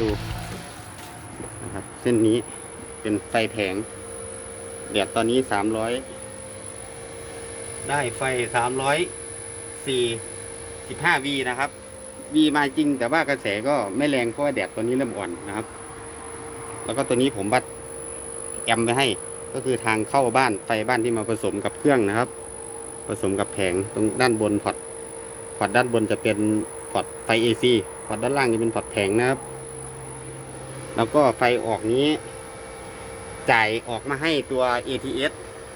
ดูนะครับ เส้นนี้เป็นไฟแผงแดดตอนนี้สามร้อยได้ไฟสามร้อยสี่สิบห้าวีนะครับวีมาจริง แต่ว่ากระแสก็ไม่แรงเพราะว่าแดดตัวนี้เริ่มอ่อนนะครับ แล้วก็ตัวนี้ผมวัดแอมไปให้ ก็คือทางเข้าบ้านไฟบ้านที่มาผสมกับเครื่องนะครับ ผสมกับแผงตรงด้านบนพอร์ตพอร์ตด้านบนจะเป็นพอร์ตไฟ AC พอร์ตด้านล่างจะเป็นพอร์ตแผงนะครับ แล้วก็ไฟออกนี้ จ่ายออกมาให้ตัว ATS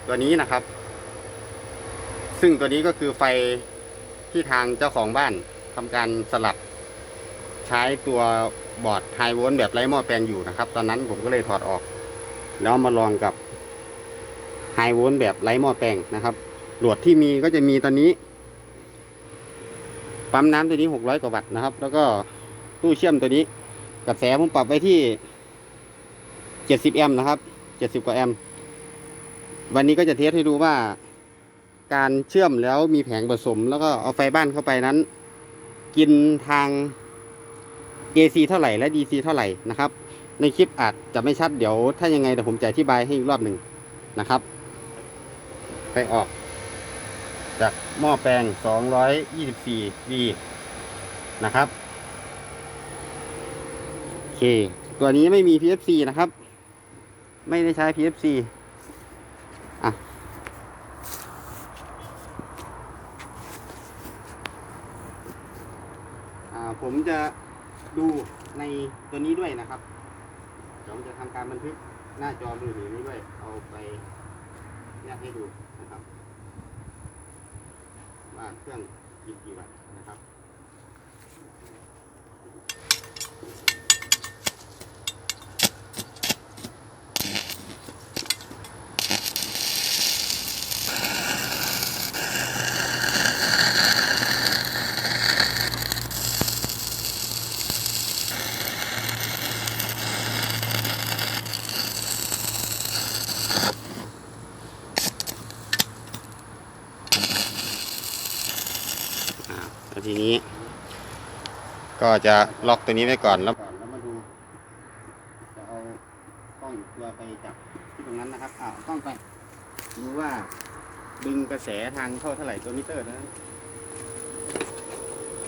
ตัวนี้นะครับ ซึ่งตัวนี้ก็คือไฟที่ทางเจ้าของบ้านทำการสลับ ใช้ตัวบอร์ดไฮโวลต์แบบไร้หม้อแปลงอยู่นะครับ ตอนนั้นผมก็เลยถอดออก แล้วมาลองกับไฮโวลต์แบบไร้หม้อแปลงนะครับโหลดที่มีก็จะมีตอนนี้ปั๊มน้ำตัวนี้ 600 กว่าวัตต์นะครับ แล้วก็ตู้เชื่อมตัวนี้ กระแสผมปรับไว้ที่70แอมป์นะครับ70กว่าแอมป์วันนี้ก็จะเทสให้ดูว่า การเชื่อมแล้วมีแผงผสม แล้วก็เอาไฟบ้านเข้าไปนั้น กินทาง AC เท่าไหร่และ DC เท่าไหร่นะครับ ในคลิปอาจจะไม่ชัดเดี๋ยวถ้ายังไงเดี๋ยวผมจะอธิบายให้อีกรอบหนึ่งนะครับ ไปออก จากหม้อแปลง 224V นะครับ เค ตัวนี้ไม่มี PFC นะครับ ไม่ได้ใช้ PFC อะ อ่า ผมจะดูในตัวนี้ด้วยนะครับ ผมจะทำการบันทึกหน้าจอมือถือนี้ด้วย เอาไปแนบให้ดูนะครับ ว่าเครื่องกินกี่วัตต์นะครับ ก็จะล็อกตัวนี้ไว้ก่อนแล้วแล้วมาดูจะเอากล้องอีกตัวไปจับที่ตรงนั้นนะครับอ่ากล้องไปดูว่าดึงกระแสทางเข้าเท่าไหร่ตัวมิเตอร์นั้น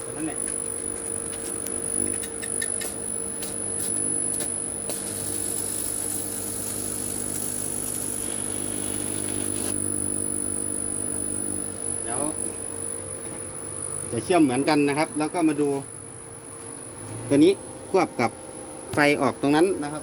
ตัวนั้นแหละแล้วจะเชื่อมเหมือนกันนะครับ แล้วก็มาดู ตัวนี้ควบกับไฟออกตรงนั้นนะครับ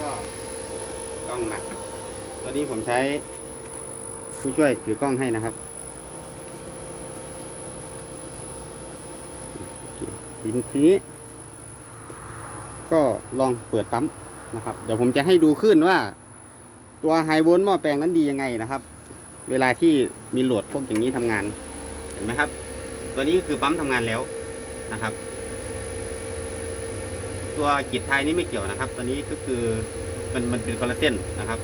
ก็กล้องหนัก ตัวนี้ผมใช้ผู้ช่วยถือกล้องให้นะครับทีนี้ ก็ลองเปิดปั๊มนะครับ เดี๋ยวผมจะให้ดูขึ้นว่า ตัวไฮโวลต์หม้อแปลงนั้นดียังไงนะครับ เวลาที่มีโหลดพวกอย่างนี้ทำงาน เห็นไหมครับ ตัวนี้ก็คือปั๊มทำงานแล้วนะครับ ตัวกิจไทยนี่ไม่เกี่ยวนะครับ ตัวนี้ก็คือมันมันเป็นคอลลาเจนนะครับ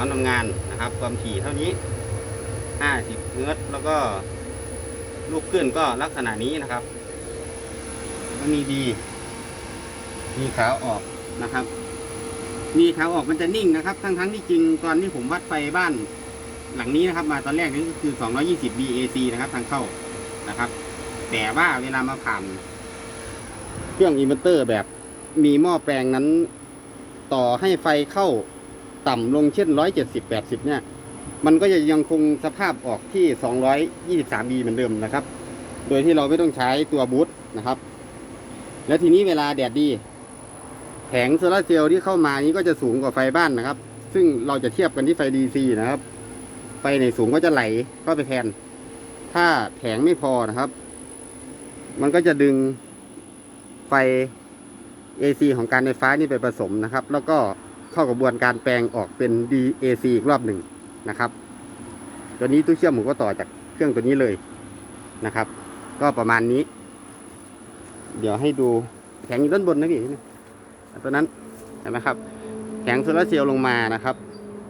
เอาทำงานนะครับ ความถี่เท่านี้ 50เฮิร์ตแล้วก็ลูกขึ้นก็ลักษณะนี้นะครับมันมีดี มีขาออกนะครับ มีขาออกมันจะนิ่งนะครับ ทั้งทั้งๆที่จริงตอนที่ผมวัดไฟบ้านหลังนี้นะครับ มาตอนแรกนี่ก็คือ 220 VAC นะครับ ทางเข้านะครับ แต่ว่าเวลามาผ่านเครื่องอินเวอร์เตอร์แบบมีหม้อแปลงนั้น ต่อให้ไฟเข้า ต่ำลงเช่น170 80เนี่ย มันก็จะยังคงสภาพออกที่223 B เหมือนเดิมนะครับ โดยที่เราไม่ต้องใช้ตัวบูตนะครับ แล้วทีนี้เวลาแดดดี แผงโซลาร์เซลล์ที่เข้ามานี้ก็จะสูงกว่าไฟบ้านนะครับ ซึ่งเราจะเทียบกันที่ไฟ DC นะครับ ไฟในสูงก็จะไหลเข้าไปแทน ถ้าแผงไม่พอนะครับ มันก็จะดึงไฟ AC ของการไฟฟ้านี่ไปผสมนะครับ แล้วก็ เข้ากระบวนการแปลงออกเป็น DAC อีกรอบหนึ่งนะครับ ตัวนี้ตู้เชื่อมผมก็ต่อจากเครื่องตัวนี้เลยนะครับ ก็ประมาณนี้ เดี๋ยวให้ดูแข็งอยู่ด้านบนนะพี่ตัวนั้นเห็นไหมครับ แข็งโซลาร์เซลล์ลงมานะครับ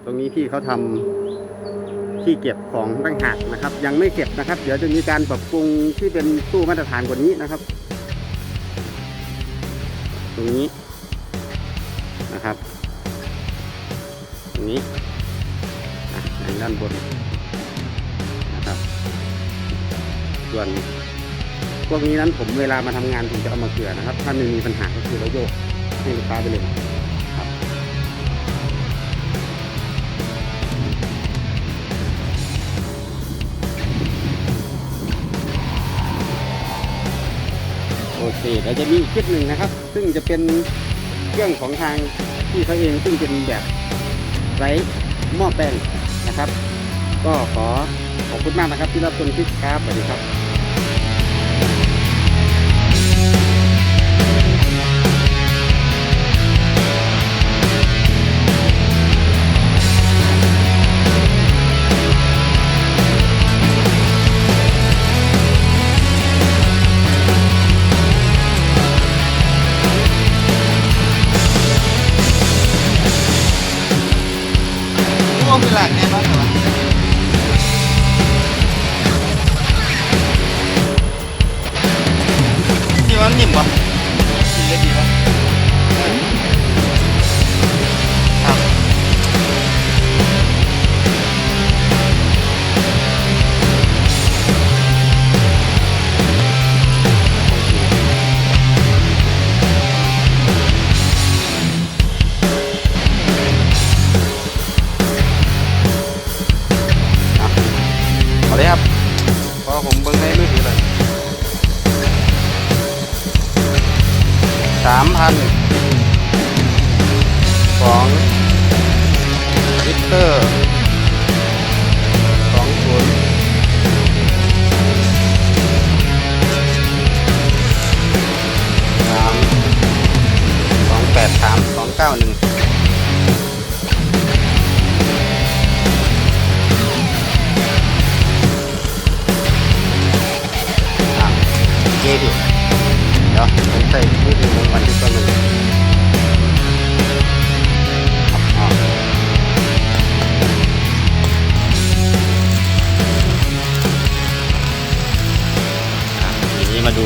ตรงนี้พี่เขาทำที่เก็บของตั้งหากนะครับ ยังไม่เก็บนะครับ เดี๋ยวจะมีการปรับปรุงที่เป็นตู้มาตรฐานกว่านี้นะครับ ตรงนี้นะครับ รงนี้อ่ในด้านบนนะครับ ส่วนพวกนี้นั้นผมเวลามาทำงานผมจะเอามาเกลือนะครับ ถ้ามันมีปัญหาก็คือเราโยกให้ลูกค้าไปเลยครับโอเคเราจะมีอีกคลิปหนึ่งนะครับ ซึ่งจะเป็นเครื่องของทางที่เขาเองซึ่งเป็นแบบ ไร้หม้อแปลงนะครับ ก็ขอขอบคุณมากนะครับที่รับชมคลิปครับสวัสดีครับ ใส่มือถือมบันทึกตัวหนึ่งอะอะทีนี้มาดู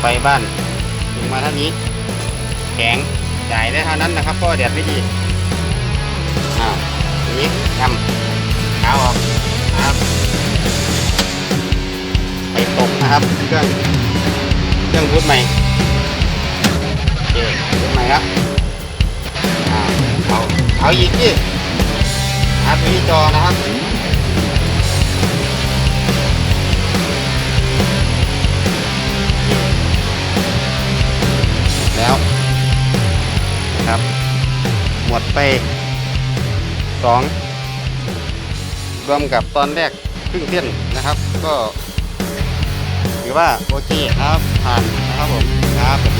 ไฟบ้านถึงมาเท่านี้ แข็งจ่ายได้เท่านั้นนะครับเพราะว่าแดดไม่ดีอ่าทีนี้ทำเอาออกนะครับ นะครับเครื่องเครื่องบูทใหม่โอเคบูทใหม่ครับเอาเอาอีกที่ครับที่จอนะครับแล้วนะครับหมดไปสองรวมกับตอนแรกครึ่งเส้นนะครับ ก็ ถือว่าโอเคครับผ่านนะครับผมครับ